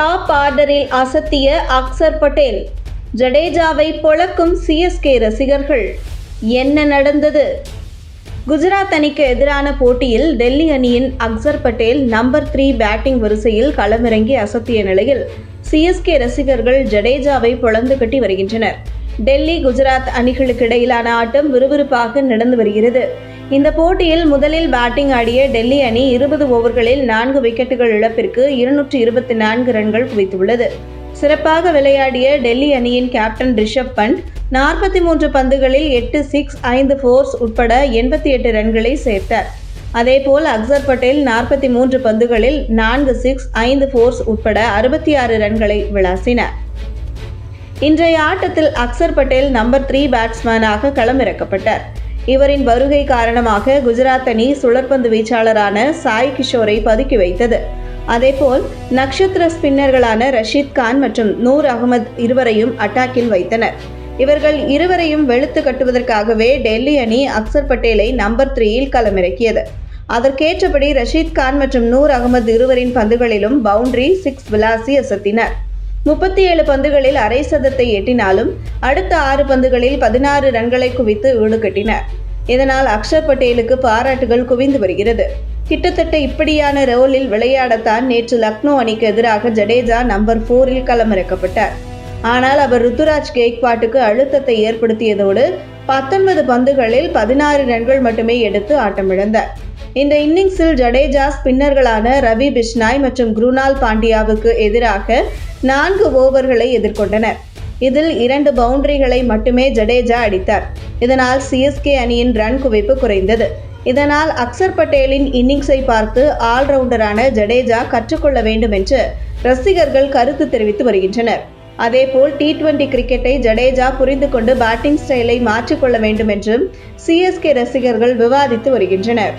Top ஆர்டரில் அசத்திய அக்சர் பட்டேல். ஜடேஜாவை பொழக்கும் சிஎஸ்கே ரசிகர்கள். என்ன நடந்தது? குஜராத் அணிக்கு எதிரான போட்டியில் டெல்லி அணியின் Axar Patel number three batting வரிசையில் களமிறங்கி அசத்திய நிலையில் சிஎஸ்கே ரசிகர்கள் ஜடேஜாவை பொழந்து கட்டி வருகின்றனர். டெல்லி குஜராத் அணிகளுக்கு இடையிலான ஆட்டம் விறுவிறுப்பாக நடந்து வருகிறது. இந்த போட்டியில் முதலில் பேட்டிங் ஆடிய டெல்லி அணி இருபது ஓவர்களில் நான்கு விக்கெட்டுகள் இழப்பிற்கு இருநூற்று இருபத்தி நான்கு ரன்கள் குவித்துள்ளது. சிறப்பாக விளையாடிய டெல்லி அணியின் கேப்டன் ரிஷப் பண்ட் நாற்பத்தி மூன்று பந்துகளில் எட்டு சிக்ஸ் ஐந்து ஃபோர்ஸ் உட்பட எண்பத்தி எட்டு ரன்களை சேர்த்தார். அதேபோல் அக்சர் பட்டேல் நாற்பத்தி மூன்று பந்துகளில் நான்கு சிக்ஸ் ஐந்து ஃபோர்ஸ் உட்பட அறுபத்தி ஆறு ரன்களை விளாசினார். இன்றைய ஆட்டத்தில் அக்சர் பட்டேல் நம்பர் த்ரீ பேட்ஸ்மேனாக களமிறக்கப்பட்டார். இவரின் வருகை காரணமாக குஜராத் அணி சுழற்பந்து வீச்சாளரான சாய் கிஷோரை பதுக்கி வைத்தது. அதேபோல் நட்சத்திர ஸ்பின்னர்களான ரஷீத் கான் மற்றும் நூர் அகமது இருவரையும் அட்டாக்கில் வைத்தனர். இவர்கள் இருவரையும் வெளுத்து கட்டுவதற்காகவே டெல்லி அணி அக்சர் பட்டேலை நம்பர் த்ரீயில் களமிறக்கியது. அதற்கேற்றபடி ரஷீத் கான் மற்றும் நூர் அகமது இருவரின் பந்துகளிலும் பவுண்டரி சிக்ஸ் விளாசி அசத்தினர். முப்பத்தி ஏழு பந்துகளில் அரை சதத்தை எட்டினாலும் அடுத்த ஆறு பந்துகளில் பதினாறு ரன்களை குவித்து ஈடுகட்டினர் இதனால் அக்ஷர் பட்டேலுக்கு பாராட்டுகள் குவிந்து வருகிறது. கிட்டத்தட்ட இப்படியான ரோலில் விளையாடத்தான் நேற்று லக்னோ அணிக்கு எதிராக ஜடேஜா நம்பர் போரில் களமிறக்கப்பட்டார். ஆனால் அவர் ருத்துராஜ் கேக்வாட்டுக்கு அழுத்தத்தை ஏற்படுத்தியதோடு பத்தொன்பது பந்துகளில் பதினாறு ரன்கள் மட்டுமே எடுத்து ஆட்டமிழந்தார். இந்த இன்னிங்ஸில் ஜடேஜா ஸ்பின்னர்களான ரவி பிஷ்னாய் மற்றும் குருனால் பாண்டியாவுக்கு எதிராக நான்கு ஓவர்களை எதிர்கொண்டனர். இதில் இரண்டு பவுண்டரிகளை மட்டுமே ஜடேஜா அடித்தார். இதனால் சிஎஸ்கே அணியின் ரன் குவிப்பு குறைந்தது. இதனால் அக்சர் பட்டேலின் இன்னிங்ஸை பார்த்து ஆல்ரவுண்டரான ஜடேஜா கற்றுக்கொள்ள வேண்டும் என்று ரசிகர்கள் கருத்து தெரிவித்து வருகின்றனர். அதேபோல் டி டுவெண்டி கிரிக்கெட்டை ஜடேஜா புரிந்து கொண்டு பேட்டிங் ஸ்டைலை மாற்றிக்கொள்ள வேண்டும் என்றும் சிஎஸ்கே ரசிகர்கள் விவாதித்து வருகின்றனர்.